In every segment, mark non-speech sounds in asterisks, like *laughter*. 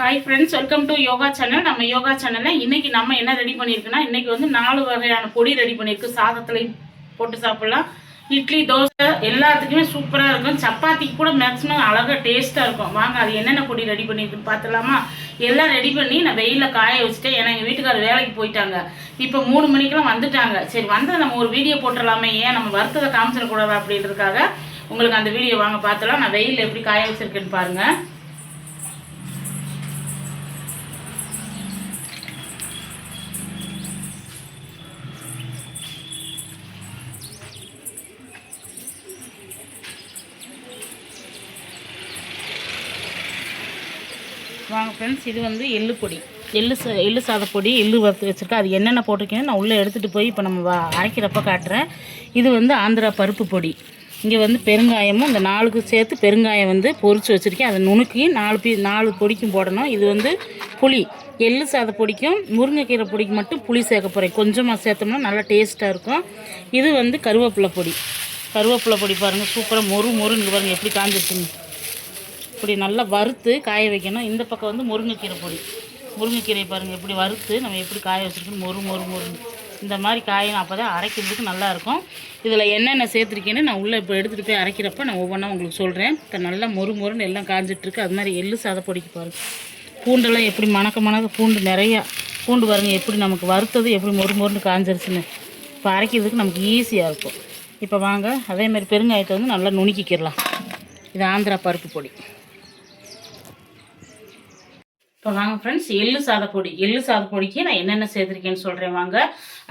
Hi friends welcome to yoga channel நம்ம yoga சேனலில் இன்னைக்கு நம்ம என்ன ரெடி பண்ணியிருக்குன்னா இன்னைக்கு வந்து நாலு வகையான பொடி ரெடி பண்ணியிருக்கு. சாதத்துலையும் போட்டு சாப்பிட்லாம். இட்லி தோசை எல்லாத்துக்குமே சூப்பராக இருக்கும். சப்பாத்திக்கு கூட மேக்ஸிமம் அழகாக டேஸ்ட்டாக இருக்கும். வாங்க அது என்னென்ன பொடி ரெடி பண்ணியிருக்குன்னு பார்த்துலாமா எல்லாம் ரெடி பண்ணி நான் வெயிலில் காய வச்சுட்டேன் ஏன்னா எங்கள் வீட்டுக்காரர் வேலைக்கு போயிட்டாங்க. இப்போ மூணு மணிக்கெல்லாம் வந்துட்டாங்க. சரி வந்து நம்ம ஒரு வீடியோ போட்டுடலாமே. ஏன் நம்ம வருத்தத்தை காமிச்சிடக்கூடாது அப்படின்றதுக்காக உங்களுக்கு அந்த வீடியோ வாங்க பார்த்துலாம் நான் வெயிலில் எப்படி காய வச்சிருக்கேன்னு பாருங்கள் வாங்க ஃப்ரெண்ட்ஸ் இது வந்து எள்ளு பொடி. எள்ளு சா எள்ளு சாத பொடி எள்ளு வறுத்து வச்சுருக்கேன் அது என்னென்ன போட்டிருக்கேன்னு நான் உள்ளே எடுத்துகிட்டு போய் இப்போ நம்ம அரைக்கிறப்ப காட்டுறேன். இது வந்து ஆந்திரா பருப்பு பொடி. இங்கே வந்து பெருங்காயமும் இந்த நாலுக்கு சேர்த்து பெருங்காயம் வந்து பொறிச்சு வச்சுருக்கேன். அதை நுணுக்கி நாலு பீ நாலு பொடிக்கும் போடணும். இது வந்து புளி. எள்ளு சாத பொடிக்கும் முருங்கைக்கீரை பொடிக்கு மட்டும் புளி சேர்க்க போகிறேன் கொஞ்சமாக சேர்த்தோம்னா நல்லா டேஸ்ட்டாக இருக்கும். இது வந்து கருவேப்பிலை பொடி. கருவேப்பிலை பொடி பாருங்கள் சூப்பராக மொறு மொறுன்னு பாருங்கள் எப்படி காஞ்சிருச்சுன்னு. இப்படி நல்லா வறுத்து காய வைக்கணும். இந்த பக்கம் வந்து முருங்கைக்கீரை பொடி. முருங்கைக்கீரை பாருங்கள் எப்படி வறுத்து நம்ம எப்படி காய வச்சுருக்கோம். மொறு மொறு மொறுன்னு. இந்த மாதிரி காயணும் அப்போ தான் அரைக்கிறதுக்கு நல்லாயிருக்கும் இதில் என்னென்ன சேர்த்துருக்கேன்னு நான் உள்ளே இப்போ எடுத்துகிட்டு போய் அரைக்கிறப்ப நான் ஒவ்வொன்றா உங்களுக்கு சொல்கிறேன் இப்போ நல்லா மொறு மொறுன்னு எல்லாம் காஞ்சிட்ருக்கு அது மாதிரி எள்ளு சாத பொடிக்கு பாருங்கள் பூண்டெல்லாம் எப்படி மணக்க மணக்க பூண்டு நிறையா பூண்டு பாருங்கள் எப்படி நமக்கு வறுத்தது எப்படி மொறு மொறுன்னு காஞ்சிருச்சுன்னு. இப்போ அரைக்கிறதுக்கு நமக்கு ஈஸியாக இருக்கும். இப்போ வாங்க அதே மாதிரி பெருங்காயத்தை வந்து நல்லா நுணுக்கிக்கிடலாம் இது ஆந்திரா பருப்பு பொடி. இப்போ வாங்க ஃப்ரெண்ட்ஸ் எள்ளு சாதப்பொடி எள்ளு சாதப்பொடிக்கு நான் என்னென்ன சேர்த்துருக்கேன்னு சொல்கிறேன் வாங்க.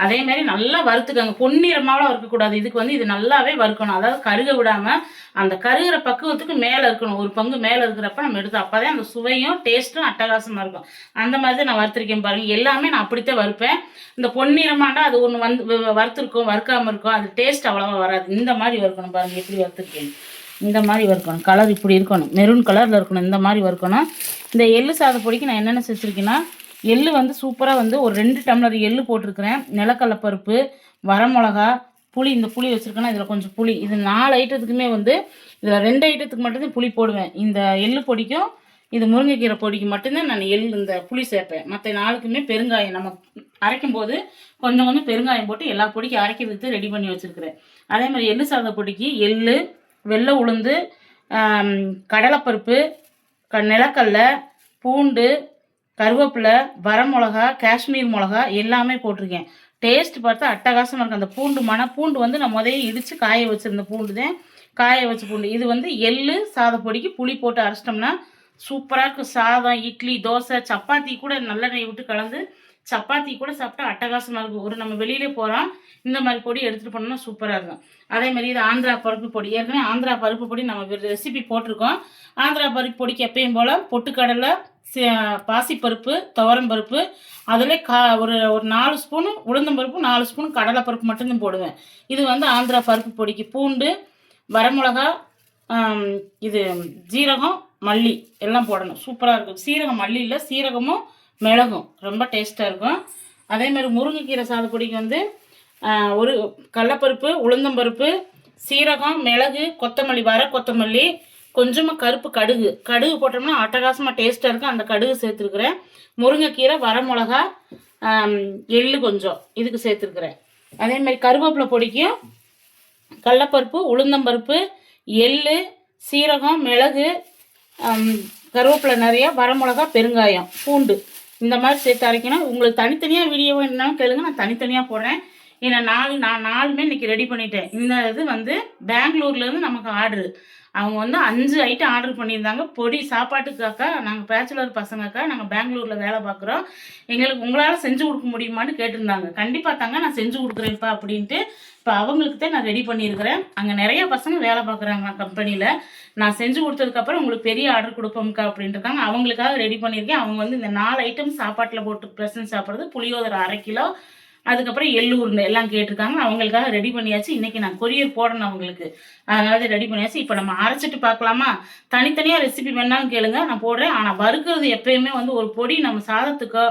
அதே மாதிரி நல்லா வறுத்துக்கோங்க. பொன்னிறமாவெலாம் இருக்கக்கூடாது இதுக்கு வந்து இது நல்லாவே வறுக்கணும். அதாவது கருக விடாமல் அந்த கருகிற பக்குவத்துக்கு மேலே இருக்கணும். ஒரு பங்கு மேலே இருக்கிறப்ப நம்ம எடுத்து அப்போ அந்த சுவையும் டேஸ்ட்டும் அட்டகாசமாக இருக்கும். அந்த மாதிரி தான் நான் வறுத்துருக்கேன் பாருங்கள் எல்லாமே நான் அப்படித்தான் வறுப்பேன். இந்த பொன்னிறமாண்டா அது ஒன்று வந்து வறுத்துருக்கோம் வறுத்திருக்கும் வறுக்காமல் இருக்கும். அது டேஸ்ட் அவ்வளோவா வராது. இந்த மாதிரி வறுக்கணும் பாருங்கள் எப்படி வறுத்துருக்கேன் இந்த மாதிரி வறுக்கணும். கலர் இப்படி இருக்கணும். மெரூன் கலரில் இருக்கணும். இந்த மாதிரி வறுக்கணும். இந்த எள்ளு சாத பொடிக்கு நான் என்னென்ன செஞ்சுருக்கேன்னா எள்ளு வந்து சூப்பராக வந்து ஒரு ரெண்டு டம்ளர் எள்ளு போட்டிருக்கிறேன். நிலக்கடலை பருப்பு வரமிளகா புளி. இந்த புளி வச்சுருக்கேன்னா இதில் கொஞ்சம் புளி. இது நாலு ஐட்டத்துக்குமே வந்து இதில் ரெண்டு ஐட்டத்துக்கு மட்டும்தான் புளி போடுவேன். இந்த எள்ளு பொடிக்கும் இது முருங்கைக்கீரை பொடிக்கு மட்டும்தான் நான் எள் இந்த புளி சேர்ப்பேன். மற்ற நாளுக்குமே பெருங்காயம். நம்ம அரைக்கும் போது கொஞ்சம் கொஞ்சம் பெருங்காயம் போட்டு எல்லா பொடிக்கும் அரைக்கிறதுக்கு ரெடி பண்ணி வச்சுருக்கிறேன். அதே மாதிரி எள்ளு சாத பொடிக்கு எள்ளு வெள்ளை உளுந்து கடலைப்பருப்பு க நிலக்கல்ல பூண்டு கருவேப்பிலை வரமிளகா காஷ்மீர் மிளகா எல்லாமே போட்டிருக்கேன். டேஸ்ட் பார்த்தா அட்டகாசமாக இருக்கும் அந்த பூண்டு மண பூண்டு வந்து நான் முதல்ல இடித்து காய வச்சுருந்த பூண்டு தான். காய வச்ச பூண்டு. இது வந்து எள்ளு சாதப்பொடிக்கு புளி போட்டு அரைச்சிட்டோம்னா சூப்பராக இருக்கும் சாதம் இட்லி தோசை சப்பாத்தி கூட நல்லெண்ணெய் விட்டு கலந்து சப்பாத்தி கூட சாப்பிட்டா அட்டகாசமாக இருக்கும். ஒரு நம்ம வெளியிலே போகிறோம் இந்த மாதிரி பொடி எடுத்துகிட்டு போனோம்னா சூப்பராக இருக்கும். அதே மாதிரி இது ஆந்திரா பருப்பு பொடி. ஏற்கனவே ஆந்திரா பருப்பு பொடி நம்ம ரெசிபி போட்டிருக்கோம். ஆந்திரா பருப்பு பொடிக்கு எப்பயும் போல் பொட்டுக்கடலை பாசிப்பருப்பு துவரம் பருப்பு அதில் கா ஒரு ஒரு நாலு ஸ்பூனு உளுந்தம்பருப்பு நாலு ஸ்பூன் கடலைப்பருப்பு மட்டும்தான் போடுவேன். இது வந்து ஆந்திரா பருப்பு பொடிக்கு. பூண்டு வரமிளகா இது ஜீரகம் மல்லி எல்லாம் போடணும். சூப்பராக இருக்கும். சீரகம் மல்லி இல்லை சீரகமும் மிளகும். ரொம்ப டேஸ்ட்டாக இருக்கும். அதே மாதிரி முருங்கைக்கீரை சாதப்பொடிக்கு வந்து ஒரு கடலப்பருப்பு உளுந்தம்பருப்பு சீரகம் மிளகு கொத்தமல்லி வர கொத்தமல்லி கொஞ்சமாக கருப்பு கடுகு. கடுகு போட்டோம்னா அட்டகாசமாக டேஸ்ட்டாக இருக்கும். அந்த கடுகு சேர்த்துருக்குறேன். முருங்கைக்கீரை வரமிளகா எள்ளு கொஞ்சம் இதுக்கு சேர்த்துருக்குறேன். அதே மாதிரி கருவேப்பிலை பொடிக்கும் கடலப்பருப்பு உளுந்தம்பருப்பு எள்ளு சீரகம் மிளகு கருவேப்பிலை நிறையா வரமிளகா பெருங்காயம் பூண்டு. இந்த மாதிரி சேர்த்து அரைக்கணும். உங்களுக்கு தனித்தனியாக வீடியோ என்னன்னு கேளுங்க. நான் தனித்தனியாக போடுறேன். ஏன்னா நாலு நான் நாலுமே இன்னைக்கு ரெடி பண்ணிட்டேன். இந்த இது வந்து பெங்களூர்லேருந்து நமக்கு ஆர்டரு அவங்க வந்து அஞ்சு ஐட்டம் ஆர்டர் பண்ணியிருந்தாங்க. பொடி சாப்பாட்டுக்காக்கா நாங்கள் பேச்சுலர் பசங்கக்கா நாங்கள் பெங்களூரில் வேலை பார்க்குறோம். எங்களுக்கு உங்களால் செஞ்சு கொடுக்க முடியுமான்னு கேட்டிருந்தாங்க. கண்டிப்பாக தாங்க நான் செஞ்சு கொடுக்குறேன்ப்பா அப்படின்ட்டு இப்போ அவங்களுக்கு தான் நான் ரெடி பண்ணியிருக்கிறேன். அங்கே நிறைய பசங்க வேலை பார்க்குறாங்க கம்பெனியில் நான் செஞ்சு கொடுத்ததுக்கப்புறம் உங்களுக்கு பெரிய ஆர்டர் கொடுப்போம்க்கா அப்படின்ட்டு இருக்காங்க அவங்களுக்காக ரெடி பண்ணியிருக்கேன். அவங்க வந்து இந்த நாலு ஐட்டம் சாப்பாட்டில் போட்டு பிரசன்ட் சாப்பிட்றது. புளியோதரை அரை கிலோ அதுக்கப்புறம் எள்ளு உருண்டை எல்லாம் கேட்டிருக்காங்க. அவங்களுக்காக ரெடி பண்ணியாச்சு. இன்னைக்கு நான் கொரியர் போடணும் அவங்களுக்கு. அதனால ரெடி பண்ணியாச்சு. இப்போ நம்ம அரைச்சிட்டு பார்க்கலாமா? தனித்தனியாக ரெசிபி வேணாலும் கேளுங்க. நான் போடுறேன். ஆனால் வறுக்கிறது எப்பயுமே வந்து ஒரு பொடி. நம்ம சாதத்துக்கோ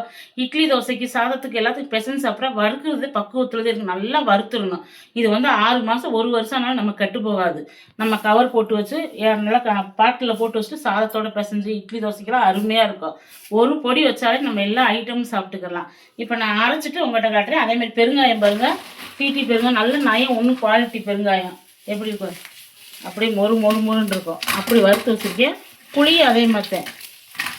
இட்லி தோசைக்கு சாதத்துக்கு எல்லாத்துக்கும் பெசன்ஸ் அப்புறம் வறுக்கிறது பக்குவத்தில் இருக்கு. நல்லா வறுத்துடணும். இது வந்து ஆறு மாதம் ஒரு வருஷம் ஆனாலும் நம்ம கெட்டு போகாது. நம்ம கவர் போட்டு வச்சு நல்லா பாட்டில் போட்டு வச்சுட்டு சாதத்தோட பிசைஞ்சு இட்லி தோசைக்கெல்லாம் அருமையாக இருக்கும். ஒரு பொடி வச்சாலே நம்ம எல்லா ஐட்டமும் சாப்பிட்டுக்கலாம். இப்போ நான் அரைச்சிட்டு உங்கள்கிட்ட காட்டுறேன். அதே அதேமாதிரி பெருங்காயம் பாருங்க. டிடி பெருங்காயம் நல்ல நயம் ஒன்றும் குவாலிட்டி பெருங்காயம். எப்படி இருக்கும்? அப்படியே மொறு மொறு மொறுன்னு இருக்கும். அப்படி வறுத்து வச்சுருக்கேன். புளி அதே மாதிரி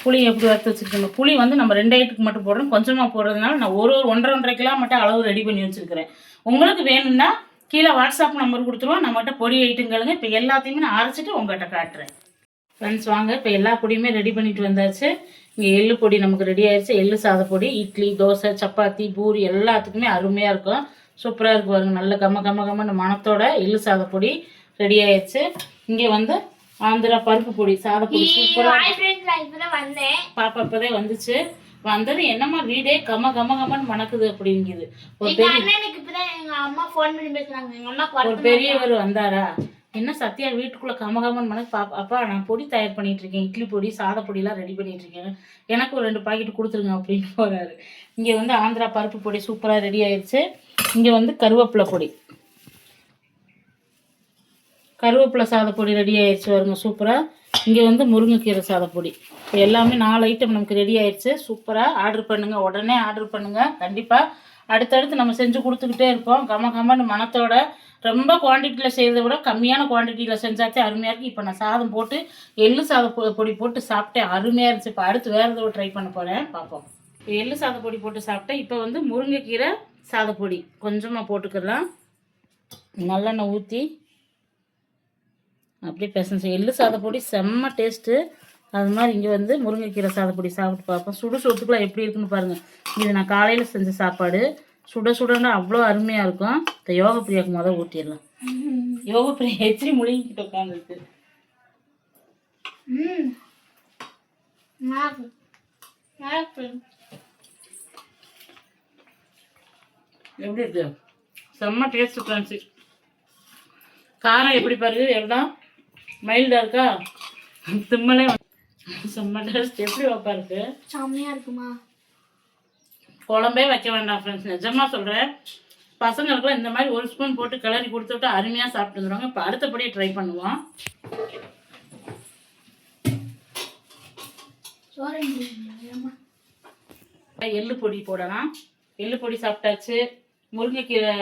புளி எப்படி வறுத்து வச்சுருக்கேன்? புளி வந்து நம்ம ரெண்டு ஐட்டுக்கு மட்டும் போடுறோம். கொஞ்சமாக போடுறதுனால நான் ஒரு ஒரு ஒன்றரை ஒன்றரை கிலோ மட்டும் அளவு ரெடி பண்ணி வச்சுருக்கிறேன். உங்களுக்கு வேணும்னா கீழே வாட்ஸ்அப் நம்பர் கொடுத்துருவோம். நம்மகிட்ட பொடி ஐட்டங்களுங்க. இப்போ எல்லாத்தையுமே நான் அரைச்சிட்டு உங்கள்கிட்ட காட்டுறேன். ஃப்ரெண்ட்ஸ் வாங்க. இப்போ எல்லா பொடியுமே ரெடி பண்ணிட்டு வந்தாச்சு. இங்கே எள்ளு பொடி நமக்கு ரெடி ஆயிடுச்சு எள்ளு சாத பொடி இட்லி தோசை சப்பாத்தி பூரி எல்லாத்துக்குமே அருமையாக இருக்கும். சூப்பராக இருக்கு பாருங்க. நல்ல கம்ம கம்ம கம்மன்னு மணத்தோட எள்ளு சாத பொடி ரெடி ஆயிடுச்சு இங்கே வந்து ஆந்திரா பருப்பு பொடி சாத பொடி சூப்பராக வந்தேன். பாப்பா இப்போதே வந்துச்சு. வந்தது என்னம்மா வீடே கம்ம கம்ம கம்மன்னு மணக்குது அப்படிங்குது. ஒரு பெரிய ஃபோன் பண்ணி பேசுறாங்க. அம்மா ஒரு பெரியவர் வந்தாரா? என்ன சத்யா வீட்டுக்குள்ள கமகமன் மனக்கு பாப்பா அப்பா நான் பொடி தயார் பண்ணிட்டு இருக்கேன் இட்லி பொடி சாத பொடிலாம் ரெடி பண்ணிட்டு இருக்கேன் எனக்கு ஒரு ரெண்டு பாக்கெட் கொடுத்துருங்க அப்படின்னு *laughs* போறாரு. இங்க வந்து ஆந்திரா பருப்பு பொடி சூப்பரா ரெடி ஆயிடுச்சு இங்க வந்து கருவேப்பிலை பொடி. கருவேப்பிலை சாதப்பொடி ரெடி ஆயிடுச்சு வருங்க சூப்பராக இங்கே வந்து முருங்கைக்கீரை சாதப்பொடி இப்போ எல்லாமே நாலு ஐட்டம் நமக்கு ரெடி ஆயிடுச்சு சூப்பராக ஆர்டர் பண்ணுங்கள் உடனே ஆர்டர் பண்ணுங்கள் கண்டிப்பாக அடுத்தடுத்து நம்ம செஞ்சு கொடுத்துக்கிட்டே இருப்போம். கம கமன்னு மனத்தோட ரொம்ப குவான்டிட்டியில் செய்கிறத விட கம்மியான குவான்டிட்டியில் செஞ்சாச்சே அருமையாக இருக்குது இப்போ நான் சாதம் போட்டு எள்ளு சாத பொடி போட்டு சாப்பிட்டேன். அருமையாக இருந்துச்சு. இப்போ அடுத்து வேறு ஏதோ ட்ரை பண்ண போகிறேன் பார்ப்போம் இப்போ எள்ளு சாத பொடி போட்டு சாப்பிட்டேன். இப்போ வந்து முருங்கைக்கீரை சாதப்பொடி கொஞ்சமாக போட்டுக்கலாம். நல்லெண்ணெய் ஊற்றி அப்படியே பிசைஞ்சு எள்ளு சாதப்பொடி செம்ம டேஸ்ட்டு அது மாதிரி இங்கே வந்து முருங்கைக்கீரை சாதப்பொடி சாப்பிட்டு பார்ப்போம். சுடு சொத்துக்குலாம் எப்படி இருக்குன்னு பாருங்கள் இது நான் காலையில் செஞ்ச சாப்பாடு. சுட சுடன்னா அவ்வளோ அருமையாக இருக்கும். இந்த யோக பிரியாக்கு முதல் ஊட்டிடலாம். யோக பிரியா எத்திரி முழுங்கிக்கிட்டு உட்காந்துருக்கு. எப்படி இருக்கு? செம்ம டேஸ்ட் ஃப்ரெண்ட்ஸு காரம் எப்படி பாருங்க? எல்லாம் மைல்டாக இருக்கா? திம்மலே செம்ம டேஸ்ட் எப்படி வைப்பா இருக்கு? செம்மையா இருக்குமா? குழம்பே வைக்க வேண்டாம் ஃப்ரெண்ட்ஸ் நிஜமா சொல்கிறேன் பசங்களுக்குலாம் இந்த மாதிரி ஒரு ஸ்பூன் போட்டு கிளறி கொடுத்துட்டு அருமையாக சாப்பிட்டு வந்துடுவாங்க இப்போ அடுத்தபடியே ட்ரை பண்ணுவோம். எள்ளு பொடி போடலாம். எள்ளு பொடி சாப்பிட்டாச்சு. முருங்கைக்கீரை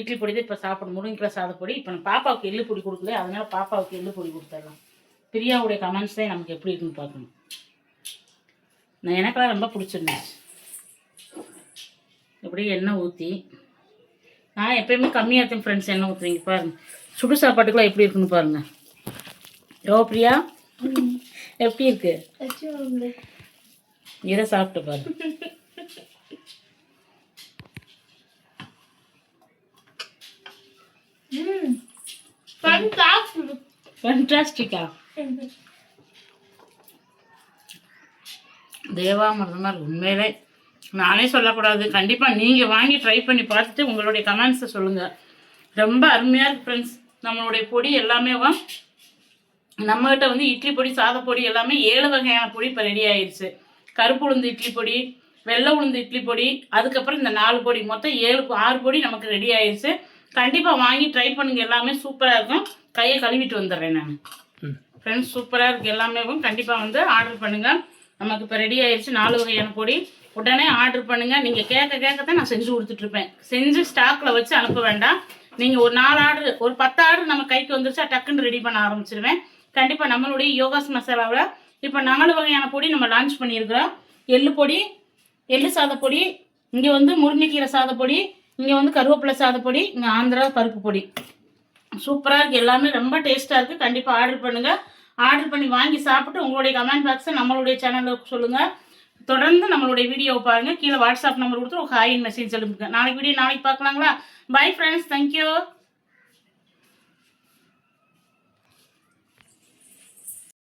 இட்லி பொடி தான் இப்போ சாப்பிடணும். முருங்கைக்கீரை சாதப்பொடி இப்போ நான் பாப்பாவுக்கு எள்ளு பொடி கொடுக்கல. அதனால பாப்பாவுக்கு எள்ளு பொடி கொடுத்துடலாம். பிரியாவுடைய கமெண்ட்ஸ் தான் நமக்கு எப்படி இருக்குன்னு பார்க்கணும். நான் எனக்கெல்லாம் ரொம்ப பிடிச்சிருந்துச்சு. இப்படியே எண்ணெய் ஊற்றி நான் எப்பயுமே கம்மியாக இருக்கேன் ஃப்ரெண்ட்ஸ் எண்ணெய் ஊற்றுறீங்க பாருங்க. சுடு சாப்பாட்டுக்குலாம் எப்படி இருக்குன்னு பாருங்க. யோ பிரியா? எப்படி இருக்கு? இதை சாப்பிட்டு பாரு. ம் ஃபண்டாஸ்டிக்கா இருக்கு. உண்மையிலே நானே சொல்லக்கூடாது. கண்டிப்பாக நீங்கள் வாங்கி ட்ரை பண்ணி பார்த்துட்டு உங்களுடைய கமெண்ட்ஸை சொல்லுங்கள் ரொம்ப அருமையாக இருக்கு ஃப்ரெண்ட்ஸ் நம்மளுடைய பொடி எல்லாமே நம்மகிட்ட வந்து இட்லி பொடி சாதப்பொடி எல்லாமே ஏழு வகையான பொடி இப்போ ரெடி ஆயிடுச்சு கருப்பு உளுந்து இட்லி பொடி வெள்ளை உளுந்து இட்லி பொடி அதுக்கப்புறம் இந்த நாலு பொடி மொத்தம் ஏழு ஆறு பொடி நமக்கு ரெடி ஆயிடுச்சு கண்டிப்பாக வாங்கி ட்ரை பண்ணுங்க. எல்லாமே சூப்பராக இருக்கும். கையை கழுவிட்டு வந்துடுறேன் நான். ஃப்ரெண்ட்ஸ் சூப்பராக இருக்குது எல்லாமே கண்டிப்பாக வந்து ஆர்டர் பண்ணுங்கள் நமக்கு இப்போ ரெடி ஆயிடுச்சு நாலு வகையான பொடி. உடனே ஆர்டர் பண்ணுங்கள் நீங்கள் கேட்க கேட்க தான் நான் செஞ்சு கொடுத்துட்ருப்பேன் செஞ்சு ஸ்டாக்கில் வச்சு அனுப்ப வேண்டாம். நீங்கள் ஒரு நாலு ஆர்டர் ஒரு பத்து ஆர்டர் நம்ம கைக்கு வந்துருச்சா டக்குன்னு ரெடி பண்ண ஆரம்பிச்சிருவேன். கண்டிப்பாக நம்மளுடைய யோகாஸ் மசாலாவில் இப்போ நாலு வகையான பொடி நம்ம லான்ச் பண்ணியிருக்கிறோம். எள்ளு பொடி எள்ளு சாதப்பொடி இங்கே வந்து முருங்கைக்கீரை சாதப்பொடி இங்கே வந்து கருவேப்பிலை சாதப்பொடி இங்கே ஆந்திரா பருப்பு பொடி. சூப்பராக இருக்குது எல்லாமே ரொம்ப டேஸ்ட்டாக இருக்குது கண்டிப்பாக ஆர்டர் பண்ணுங்கள் ஆர்டர் பண்ணி வாங்கி சாப்பிட்டு உங்களுடைய கமெண்ட் பாக்ஸை நம்மளுடைய சேனலில் சொல்லுங்கள் தொடர்ந்து நம்மளுடைய வீடியோவை பாருங்கள் கீழே வாட்ஸ்அப் நம்பர் கொடுத்து ஒரு ஹாய் மெசேஜ் அனுப்புங்க. நாளைக்கு வீடியோ நாளைக்கு பார்க்கலாங்களா? Bye friends thank you